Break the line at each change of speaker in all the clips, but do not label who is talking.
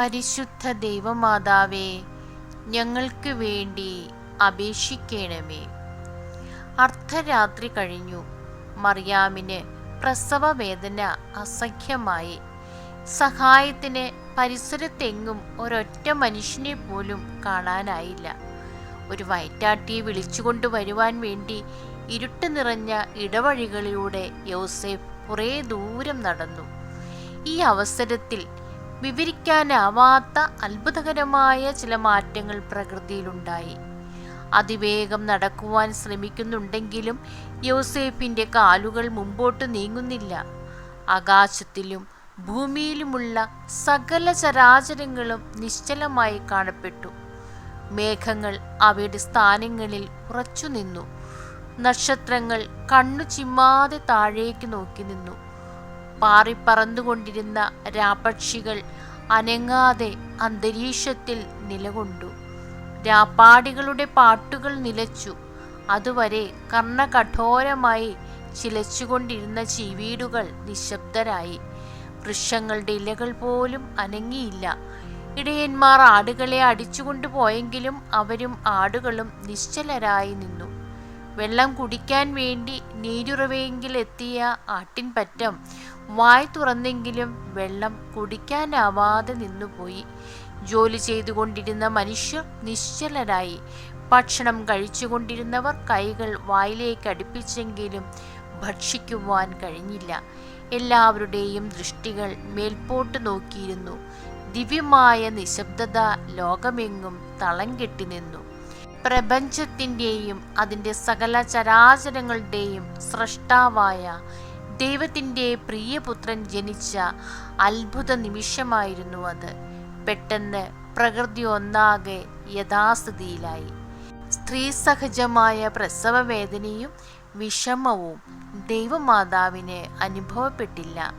പരിശുദ്ധ ദൈവമാതാവേ ഞങ്ങൾക്ക് വേണ്ടി അപേക്ഷിക്കണമേ. അർദ്ധരാത്രി കഴിഞ്ഞു. മറിയാമിന് പ്രസവവേദന അസഖ്യമായി സഹായത്തിന് പരിസരത്തെങ്ങും ഒരൊറ്റ മനുഷ്യനെ പോലും കാണാനായില്ല. ഒരു വയറ്റാട്ടിയെ വിളിച്ചുകൊണ്ട് വരുവാൻ വേണ്ടി ഇരുട്ട് നിറഞ്ഞ ഇടവഴികളിലൂടെ യോസേഫ് കുറേ ദൂരം നടന്നു. ഈ അവസരത്തിൽ വിവരിക്കാനാവാത്ത അത്ഭുതകരമായ ചില മാറ്റങ്ങൾ പ്രകൃതിയിലുണ്ടായി. അതിവേഗം നടക്കുവാൻ ശ്രമിക്കുന്നുണ്ടെങ്കിലും യോസേഫിന്റെ കാലുകൾ മുമ്പോട്ട് നീങ്ങുന്നില്ല. ആകാശത്തിലും ഭൂമിയിലുമുള്ള സകല ചരാചരങ്ങളും നിശ്ചലമായി കാണപ്പെട്ടു. മേഘങ്ങൾ അവയുടെ സ്ഥാനങ്ങളിൽ ഉറച്ചു നിന്നു നക്ഷത്രങ്ങൾ കണ്ണു ചിമ്മാതെ താഴേക്ക് നോക്കി നിന്നു. പാറിപ്പറന്നുകൊണ്ടിരുന്ന രാപക്ഷികൾ അനങ്ങാതെ അന്തരീക്ഷത്തിൽ നിലകൊണ്ടു. രാപ്പാടികളുടെ പാട്ടുകൾ നിലച്ചു. അതുവരെ കർണകഠോരമായി ചിലച്ചുകൊണ്ടിരുന്ന ചീവീടുകൾ നിശബ്ദരായി. വൃക്ഷങ്ങളുടെ ഇലകൾ പോലും അനങ്ങിയില്ല. ഇടയന്മാർ ആടുകളെ അടിച്ചുകൊണ്ടു പോയെങ്കിലും അവരും ആടുകളും നിശ്ചലരായി നിന്നു. വെള്ളം കുടിക്കാൻ വേണ്ടി നീരുറവയെങ്കിലെത്തിയ ആട്ടിൻപറ്റം വായ് തുറന്നെങ്കിലും വെള്ളം കുടിക്കാനാവാതെ നിന്നുപോയി. ജോലി ചെയ്തുകൊണ്ടിരുന്ന മനുഷ്യർ നിശ്ചലരായി. ഭക്ഷണം കഴിച്ചുകൊണ്ടിരുന്നവർ കൈകൾ വായിലേക്ക് അടുപ്പിച്ചെങ്കിലും ഭക്ഷിക്കുവാൻ കഴിഞ്ഞില്ല. എല്ലാവരുടെയും ദൃഷ്ടികൾ മേൽപോട്ട് നോക്കിയിരുന്നു. ദിവ്യമായ നിശബ്ദത ലോകമെങ്ങും തളം കെട്ടി നിന്നു. പ്രപഞ്ചത്തിന്റെയും അതിന്റെ സകല ചരാചരങ്ങളുടെയും സൃഷ്ടാവായ ദൈവത്തിന്റെ പ്രിയപുത്രൻ ജനിച്ച അത്ഭുത നിമിഷമായിരുന്നു അത്. പെട്ടെന്ന് പ്രകൃതി ഒന്നാകെ യഥാസ്ഥിതിയിലായി. സ്ത്രീ സഹജമായ പ്രസവവേദനയും വിഷമവും ദൈവമാതാവിന് അനുഭവപ്പെട്ടില്ല.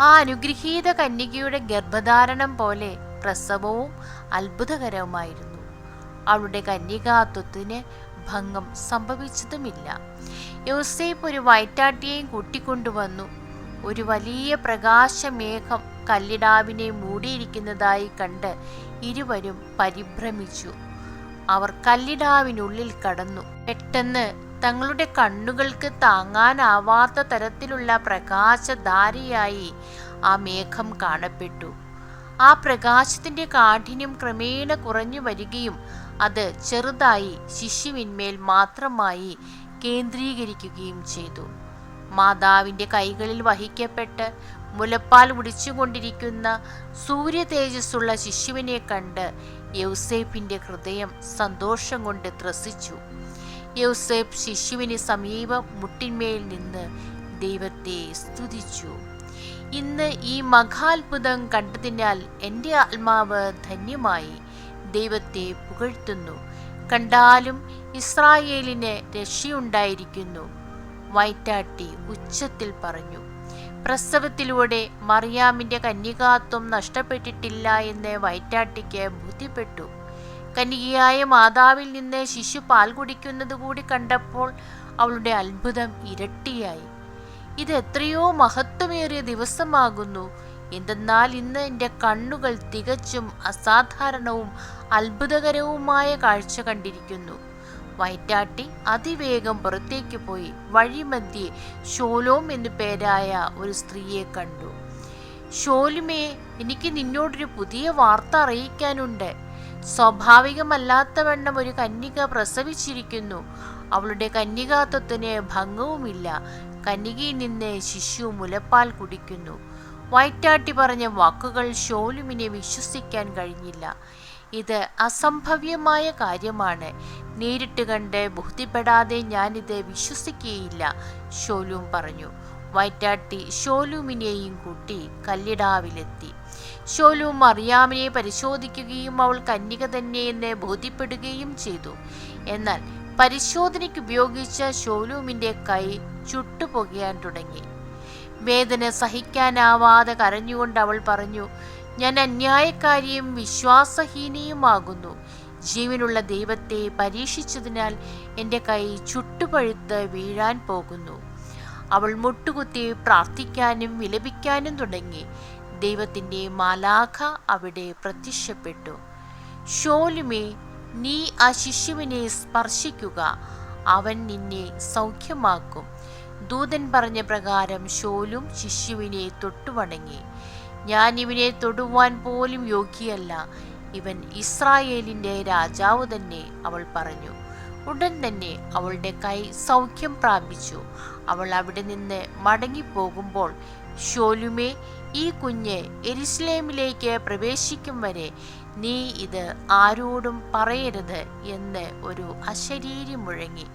ആ അനുഗ്രഹീത കന്യകയുടെ ഗർഭധാരണം പോലെ പ്രസവവും അത്ഭുതകരവുമായിരുന്നു. അവളുടെ കന്യകാത്വത്തിന് ഭംഗം സംഭവിച്ചതുമില്ല. യോസേപ്പ് ഒരു വയറ്റാട്ടിയെയും കൂട്ടിക്കൊണ്ടുവന്നു. ഒരു വലിയ പ്രകാശമേഘം കല്ലിടാവിനെ മൂടിയിരിക്കുന്നതായി കണ്ട് ഇരുവരും പരിഭ്രമിച്ചു. അവർ കല്ലിടാവിനുള്ളിൽ കടന്നു. പെട്ടെന്ന് തങ്ങളുടെ കണ്ണുകൾക്ക് താങ്ങാനാവാത്ത തരത്തിലുള്ള പ്രകാശധാരയായി ആ മേഘം കാണപ്പെട്ടു. ആ പ്രകാശത്തിന്റെ കാഠിന്യം ക്രമേണ കുറഞ്ഞു വരികയും അത് ചെറുതായി ശിശുവിന്മേൽ മാത്രമായി കേന്ദ്രീകരിക്കുകയും ചെയ്തു. മാതാവിന്റെ കൈകളിൽ വഹിക്കപ്പെട്ട് മുലപ്പാൽ കുടിച്ചുകൊണ്ടിരിക്കുന്ന സൂര്യ തേജസ്സുള്ള ശിശുവിനെ കണ്ട് യൗസേപ്പിന്റെ ഹൃദയം സന്തോഷം കൊണ്ട് ത്രസിച്ചു. യൗസേപ്പ് ശിശുവിന് സമീപം മുട്ടിന്മേൽ നിന്ന് ദൈവത്തെ സ്തുതിച്ചു. ഇന്ന് ഈ മഹാത്ഭുതം കണ്ടതിനാൽ എന്റെ ആത്മാവ് ധന്യമായി. ദൈവത്തെ പുകഴ്ത്തുന്നു. കണ്ടാലും ഇസ്രായേലിന് രക്ഷയുണ്ടായിരിക്കുന്നു. വൈറ്റാട്ടി ഉച്ചത്തിൽ പറഞ്ഞു പ്രസവത്തിലൂടെ മറിയാമിന്റെ കന്യകാത്വം നഷ്ടപ്പെട്ടിട്ടില്ല എന്ന് വൈറ്റാട്ടിക്ക് ബോധ്യപ്പെട്ടു. കന്യകയായ മാതാവിൽ നിന്ന് ശിശു പാൽ കുടിക്കുന്നത് കൂടി കണ്ടപ്പോൾ അവളുടെ അത്ഭുതം ഇരട്ടിയായി. ഇത് എത്രയോ മഹത്വമേറിയ ദിവസമാകുന്നു. എന്തെന്നാൽ ഇന്ന് എന്റെ കണ്ണുകൾ തികച്ചും അസാധാരണവും അത്ഭുതകരവുമായ കാഴ്ച കണ്ടിരിക്കുന്നു. വയറ്റാട്ടി അതിവേഗം പുറത്തേക്ക് പോയി വഴിമധ്യേ ഷോലോം എന്നു പേരായ ഒരു സ്ത്രീയെ കണ്ടു. ഷോലുമേ എനിക്ക് നിന്നോടൊരു പുതിയ വാർത്ത അറിയിക്കാനുണ്ട്. സ്വാഭാവികമല്ലാത്തവണ്ണം ഒരു കന്യക പ്രസവിച്ചിരിക്കുന്നു. അവളുടെ കന്യകാത്വത്തിന് ഭംഗവുമില്ല. കന്യകയിൽ നിന്ന് ശിശു മുലപ്പാൽ കുടിക്കുന്നു. വയറ്റാട്ടി പറഞ്ഞ വാക്കുകൾ ഷോലുമിനെ വിശ്വസിക്കാൻ കഴിഞ്ഞില്ല. ഇത് അസംഭവ്യമായ കാര്യമാണ്. നേരിട്ട് കണ്ട് ബോധ്യപ്പെടാതെ ഞാനിത് വിശ്വസിക്കുകയില്ല ഷോലും പറഞ്ഞു. വയറ്റാട്ടി ഷോലുമിനെയും കൂട്ടി കല്ലിടാവിലെത്തി. ഷോലൂം മറിയാമിനെ പരിശോധിക്കുകയും അവൾ കന്യക തന്നെയെന്ന് ബോധ്യപ്പെടുകയും ചെയ്തു. എന്നാൽ പരിശോധനയ്ക്ക് ഉപയോഗിച്ച ഷോലൂമിന്റെ കൈ ചുട്ടുപൊകയാൻ തുടങ്ങി. വേദന സഹിക്കാനാവാതെ കരഞ്ഞുകൊണ്ട് അവൾ പറഞ്ഞു ഞാൻ അന്യായക്കാരിയും വിശ്വാസഹീനയുമാകുന്നു. ജീവനുള്ള ദൈവത്തെ പരീക്ഷിച്ചതിനാൽ എന്റെ കൈ ചുട്ടുപഴുത്ത് വീഴാൻ പോകുന്നു. അവൾ മുട്ടുകുത്തി പ്രാർത്ഥിക്കാനും വിലപിക്കാനും തുടങ്ങി. ദൈവത്തിന്റെ മാലാഖ അവിടെ പ്രത്യക്ഷപ്പെട്ടു. ഷോലുമേ നീ ആ ശിശുവിനെ സ്പർശിക്കുക. അവൻ നിന്നെ സൗഖ്യമാക്കും. ദൂതൻ പറഞ്ഞ പ്രകാരം ഷോലും ശിശുവിനെ തൊട്ടുവണങ്ങി. ഞാൻ ഇവനെ തൊടുവാൻ പോലും യോഗ്യയല്ല. ഇവൻ ഇസ്രായേലിന്റെ രാജാവ് തന്നെ അവൾ പറഞ്ഞു. ഉടൻ തന്നെ അവളുടെ കൈ സൗഖ്യം പ്രാപിച്ചു. അവൾ അവിടെ നിന്ന് മടങ്ങിപ്പോകുമ്പോൾ ഷോലുമേ ഈ കുഞ്ഞ് എരിസ്ലേമിലേക്ക് പ്രവേശിക്കും വരെ നീ ഇത് ആരോടും പറയരുത് എന്ന് ഒരു അശരീരി മുഴങ്ങി.